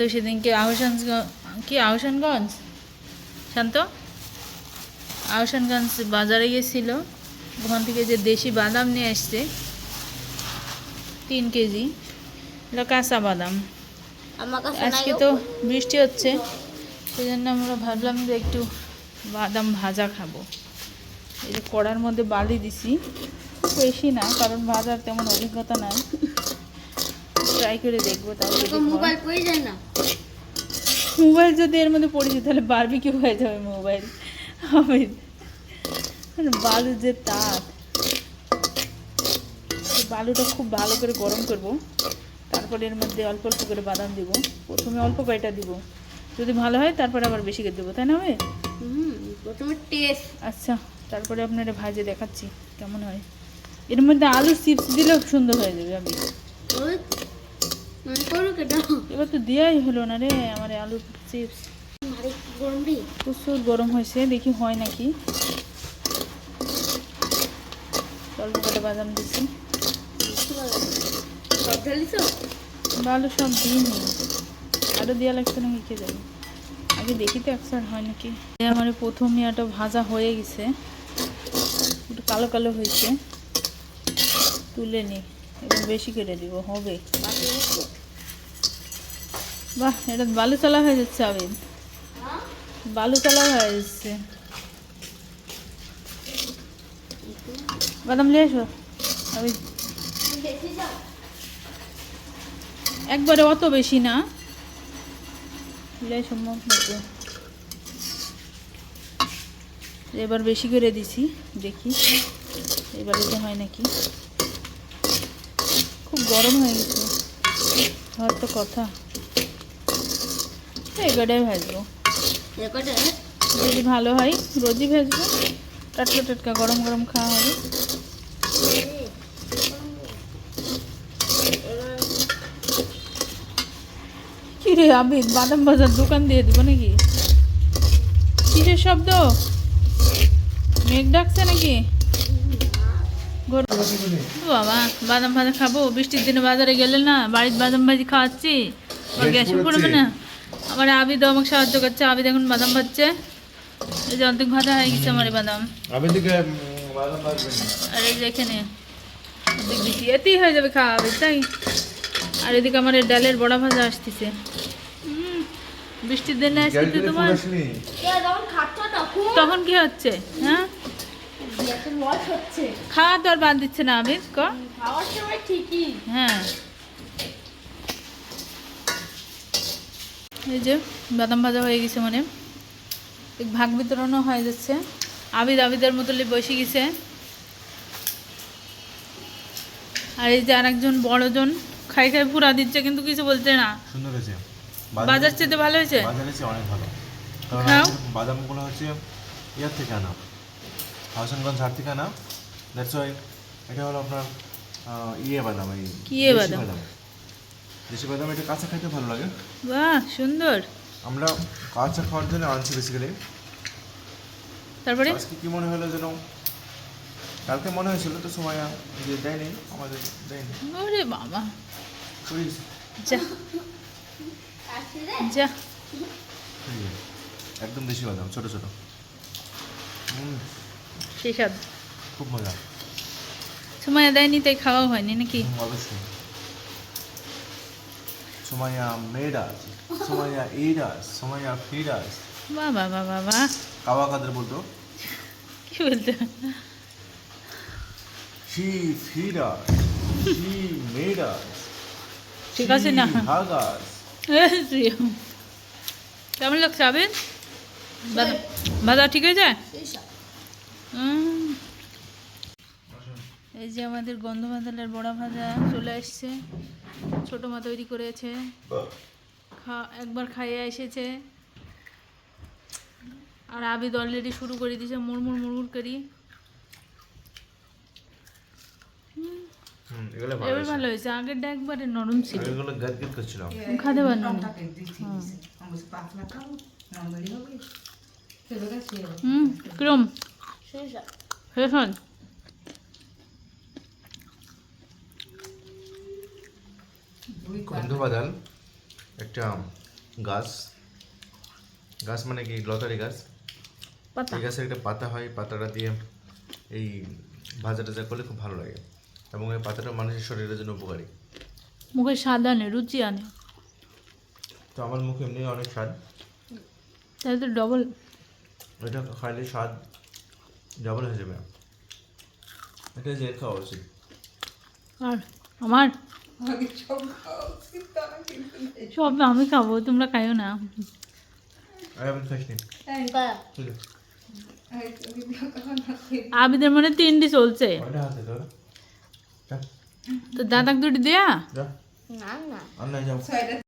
শান্ত সেদিনকে আহসানগঞ্জ কি আহসানগঞ্জ? শান্ত? আহসানগঞ্জ বাজারে গেছিল। ওখান থেকে যে দেশি বাদাম নিয়ে আসছে তিন কেজি। এটা কাঁচা বাদাম। আজকে তো বৃষ্টি হচ্ছে সেই জন্য আমরা ভাবলাম যে একটু বাদাম ভাজা খাব। এই যে কড়ার মধ্যে বালি দিছি বেশি না কারণ ভাজার তেমন অভিজ্ঞতা নাই। ট্রাই করে দেখব তাহলে মোবাইল যায় না। মোবাইল যদি এর মধ্যে পড়েছে তাহলে বারবি কি হয়ে যাবে মোবাইল। আমি মানে বালুর যে তাপ বালুটা খুব ভালো করে গরম করব। তারপরে এর মধ্যে অল্প অল্প করে বাদাম দিব। প্রথমে অল্প কয়টা দিব। যদি ভালো হয় তারপরে আবার বেশি করে দেবো তাই না হবে প্রথমে টেস্ট আচ্ছা তারপরে আপনারা ভাজে দেখাচ্ছি কেমন হয়। এর মধ্যে আলু চিপস দিলেও সুন্দর হয়ে যাবে আমি এবার তো দেওয়াই হলো না রে আমার আলু চিপস প্রচুর গরম হয়েছে দেখি হয় নাকি। অল্প করে বাদাম দিচ্ছি ভালো সব দিইনি। আরও দেওয়া লাগছে নাকি কে যাবে আগে দেখি তো একসার হয় নাকি। আমার প্রথম ইয়াটা ভাজা হয়ে গেছে। একটু কালো কালো হয়েছে। তুলে নি। এবার বেশি করে দিব, হবে। বাহ, এটা বালু চালা হয়ে যাচ্ছে, আবিদ। বালু চালা হয়ে যাচ্ছে। বাদাম নিয়ে এসো, আবিদ। একবারে অত বেশি না। এবার বেশি করে দিছি, দেখি। এবারে যে হয় নাকি? খুব গরম হয়ে গেছে। হওয়ার তো কথা। এবারে ভাজবো। যদি ভালো হয়, রোজই ভাজবো। টাটকা টাটকা গরম গরম খাওয়া হবে। কি রে আবিদ, বাদাম বাজার দোকান দিয়ে দিব নাকি? কিসের শব্দ? মেঘ ডাকছে নাকি? বাবা বাদাম ভাজা খাব বৃষ্টির দিনে বাজারে গেলে না বাড়ির বাদাম ভাজি খাওয়াচ্ছি। গ্যাসে পড়বে না আমার আবিদ আমাকে সাহায্য করছে আবিদ এখন বাদাম ভাজছে। এই যে অর্ধেক ভাজা হয়ে গেছে আমার এই বাদাম। আর এই যে এখানে এতেই হয়ে যাবে খাওয়া হবে তাই? আর এদিকে আমার এই ডালের বড়া ভাজা আসতেছে। বৃষ্টির দিনে আসছে তো তোমার তখন কি হচ্ছে হ্যাঁ? খাওয়া তো আর বাদ দিচ্ছে না আবিদ ক? খাওয়ার সময় ঠিকই। হ্যাঁ। এই যে বাদাম ভাজা হয়ে গেছে মানে। ভাগ বিতরণও হয়ে যাচ্ছে। আবিদ আবিদের মতো বসে গেছে। আর এই যে আরেকজন বড়জন খাই খাই পুরা দিচ্ছে কিন্তু কিছু বলছে না। সুন্দর হয়েছে। বাজার চেতে ভালো হয়েছে? বাজার হচ্ছে অনেক ভালো। কারণ বাদামগুলো হচ্ছে ইয়ার থেকে আনা। হাসানগঞ্জ আনা দ্যাটস ওয়াই এটা হলো আপনার ইয়ে বাদাম এই ইয়ে বাদাম? দেশি বাদাম এটা কাঁচা খাইতে ভালো লাগে। বাহ সুন্দর। আমরা কাঁচা খাওয়ার জন্য আনছি বেসিক্যালি তারপরে? আজকে কি মনে হলো যেন কালকে মনে হয়েছিল তো সময় যে দেয়নি আমাদের দেয়নি। ওরে বাবা। প্লিজ যা। যা। একদম দেশি বাদাম ছোট ছোট। হুম। সেই স্বাদ। খুব মজা। সময় দেয়নি তাই খাওয়াও হয়নি নাকি? অবশ্যই। সুমাইয়া মেডাস সুমাইয়া ইডাস সুমাইয়া ফিডাস বাহ বাহ বাহ বাহ বাহ কাওয়া কাদের বলতো? কি বলতে? শি ফিডাস শি মেডাস ঠিক আছে না। হাগাস কেমন লাগছে আবিদ? বাদা বাদা ঠিক হয়ে যায়। এই যে আমাদের গন্ধ বাঁধালের বড়া ভাজা চলে আসছে ছোটো মা তৈরি করেছে। খা একবার খাইয়ে এসেছে। আর আবিদ অলরেডি শুরু করে দিয়েছে মুড়মুড় মুড়মুড় করি। হুম এগুলো ভালো এবার ভালো হয়েছে। আগেরটা একবারে নরম ছিল। গাদ খাতে পারলাম হুম কিরম। শেষ হল গন্ধ বাদাল একটা গাছ। গাছ মানে কি? লতারি গাছ। পাতা। এই গাছের একটা পাতা হয় পাতাটা দিয়ে এই ভাজা টাজা করলে খুব ভালো লাগে। এবং এই পাতাটা মানুষের শরীরের জন্য উপকারী। মুখে স্বাদ আনে রুচি আনে। তো আমার মুখে এমনি অনেক স্বাদ। তাহলে তো ডবল এটা খাইলে স্বাদ ডবল হয়ে যাবে এটা যে খাওয়া উচিত। আর আমার? সব আমি খাব তোমরা খাইও না। আবিদের মনে তিনটি চলছে। তো দাদাক দুটি দেয়া? না না।